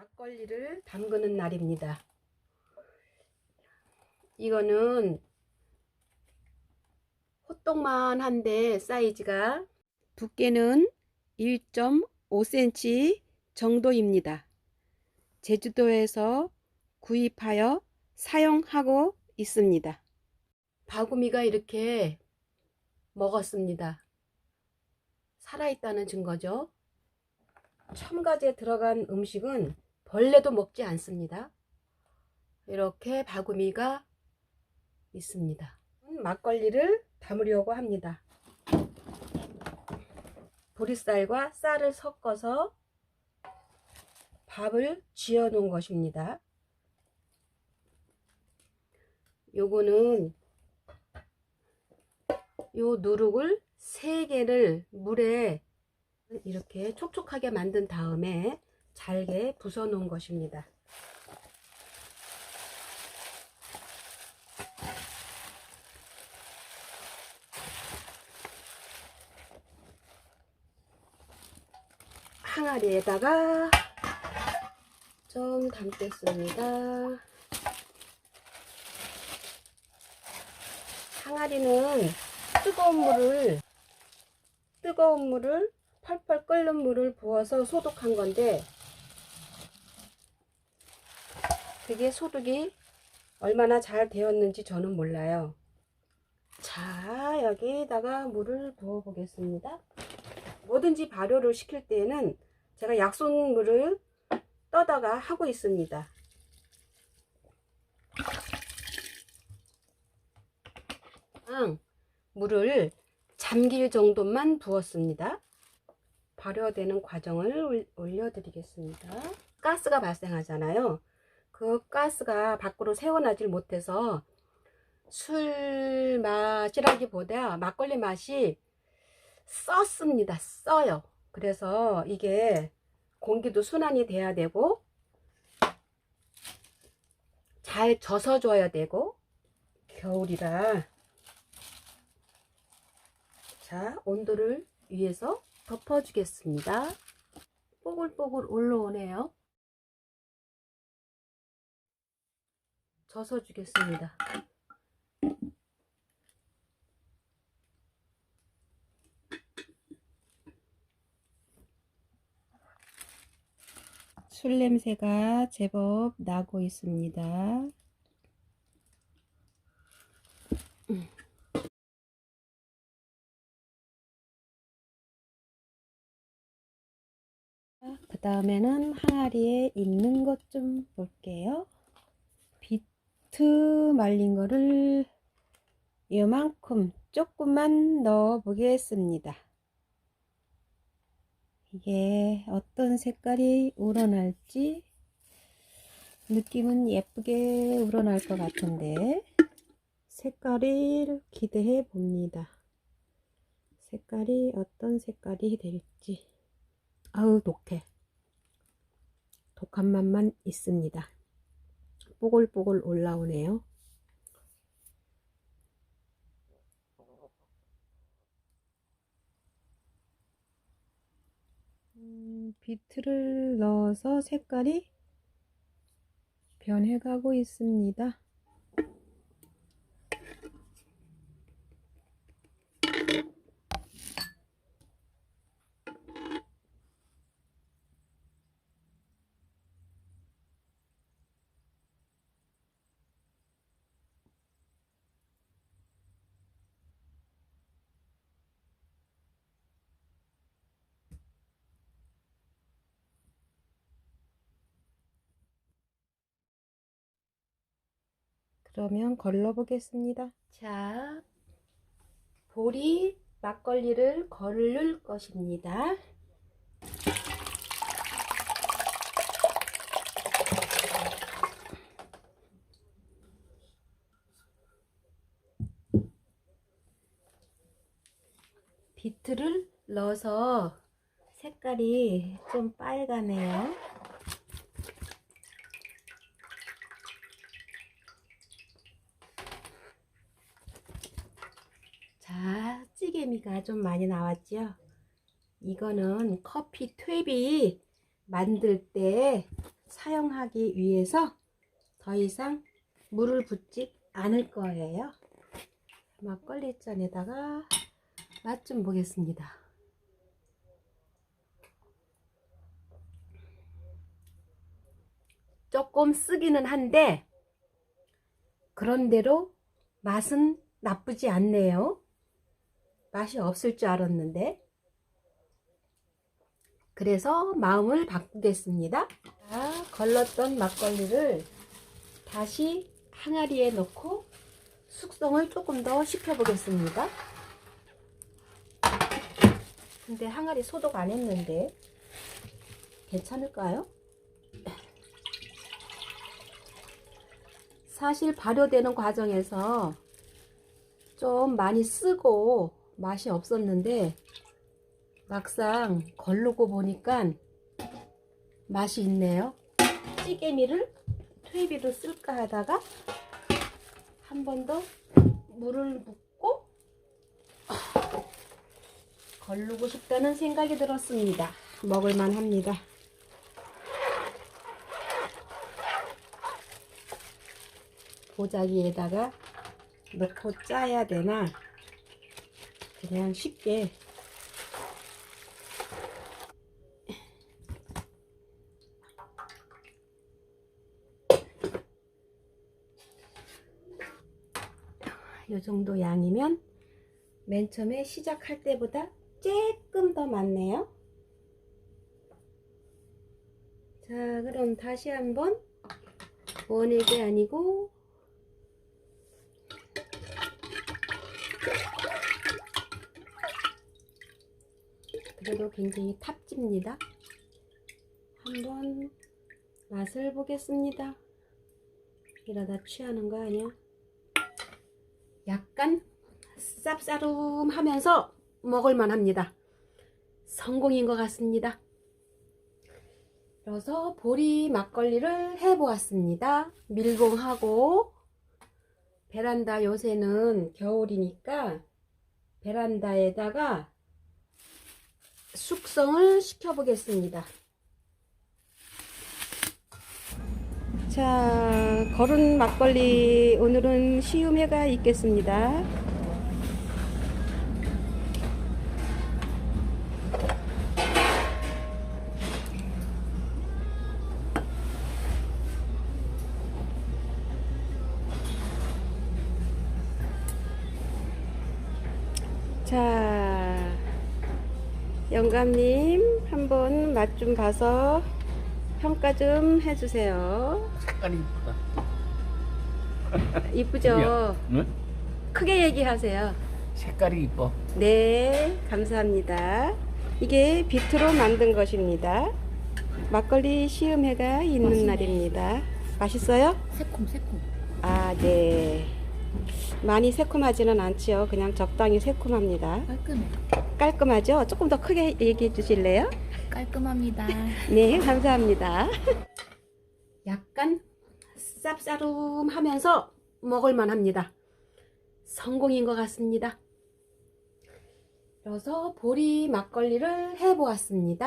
막걸리를 담그는 날입니다. 이거는 호떡만 한데 사이즈가 두께는 1.5cm 정도입니다. 제주도에서 구입하여 사용하고 있습니다. 바구미가 이렇게 먹었습니다. 살아있다는 증거죠. 첨가제 들어간 음식은 벌레도 먹지 않습니다. 이렇게 바구미가 있습니다. 막걸리를 담으려고 합니다. 보리쌀과 쌀을 섞어서 밥을 지어 놓은 것입니다. 요거는 요 누룩을 세 개를 물에 이렇게 촉촉하게 만든 다음에 잘게 부숴 놓은 것입니다. 항아리에다가 좀 담겠습니다. 항아리는 뜨거운 물을 뜨거운 물을 펄펄 끓는 물을 부어서 소독한 건데 그게 소독이 얼마나 잘 되었는지 저는 몰라요. 자, 여기다가 물을 부어 보겠습니다. 뭐든지 발효를 시킬 때에는 제가 약손물을 떠다가 하고 있습니다. 물을 잠길 정도만 부었습니다. 발효되는 과정을 올려드리겠습니다. 가스가 발생하잖아요. 그 가스가 밖으로 새어나질 못해서 술 맛이라기보다 막걸리 맛이 썼습니다. 써요. 그래서 이게 공기도 순환이 돼야 되고 잘 젖어줘야 되고 겨울이라 자 온도를 위해서 덮어주겠습니다. 뽀글뽀글 올라오네요. 젖어 주겠습니다. 술 냄새가 제법 나고 있습니다. 그 다음에는 항아리에 있는 것 좀 볼게요. 비트 말린 거를 이만큼 조금만 넣어 보겠습니다. 이게 어떤 색깔이 우러날지 느낌은 예쁘게 우러날 것 같은데 색깔을 기대해 봅니다. 색깔이 어떤 색깔이 될지 아우 독해 독한 맛만 있습니다. 뽀글뽀글 올라오네요. 음, 비트를 넣어서 색깔이 변해가고 있습니다. 그러면 걸러 보겠습니다. 자, 보리 막걸리를 걸을 것입니다. 비트를 넣어서 색깔이 좀 빨가네요. 자, 찌개미가 좀 많이 나왔죠? 이거는 커피 퇴비 만들 때 사용하기 위해서 더 이상 물을 붓지 않을 거예요. 막걸리 잔에다가 맛 좀 보겠습니다. 조금 쓰기는 한데 그런대로 맛은 나쁘지 않네요. 맛이 없을 줄 알았는데 그래서 마음을 바꾸겠습니다. 자, 걸렀던 막걸리를 다시 항아리에 넣고 숙성을 조금 더 시켜 보겠습니다. 근데 항아리 소독 안 했는데 괜찮을까요? 사실 발효되는 과정에서 좀 많이 쓰고 맛이 없었는데 막상 걸르고 보니까 맛이 있네요. 찌개미를 퇴비로 쓸까 하다가 한 번 더 물을 붓고 걸르고 싶다는 생각이 들었습니다. 먹을만 합니다. 보자기에다가 넣고 짜야 되나 그냥 쉽게 이 정도 양이면 맨 처음에 시작할 때보다 조금 더 많네요. 자, 그럼 다시 한번 원액이 아니고 그래도 굉장히 탑집니다. 한번 맛을 보겠습니다. 이러다 취하는 거 아니야? 약간 쌉싸름하면서 먹을만 합니다. 성공인 것 같습니다. 그래서 보리 막걸리를 해보았습니다. 밀봉하고 베란다 요새는 겨울이니까 베란다에다가 숙성을 시켜보겠습니다. 자, 거른 막걸리 오늘은 시음회가 있겠습니다. 자, 영감님 한번 맛 좀 봐서 평가 좀 해주세요. 색깔이 이쁘다. 이쁘죠? 응? 크게 얘기하세요. 색깔이 이뻐. 네, 감사합니다. 이게 비트로 만든 것입니다. 막걸리 시음회가 있는 날입니다. 맛있어요? 새콤 새콤 아, 네. 많이 새콤하지는 않지요. 그냥 적당히 새콤합니다. 깔끔해 깔끔하죠? 조금 더 크게 얘기해 주실래요? 깔끔합니다 네, 감사합니다. 약간 쌉싸름하면서 먹을만 합니다. 성공인 것 같습니다. 그래서 보리 막걸리를 해보았습니다.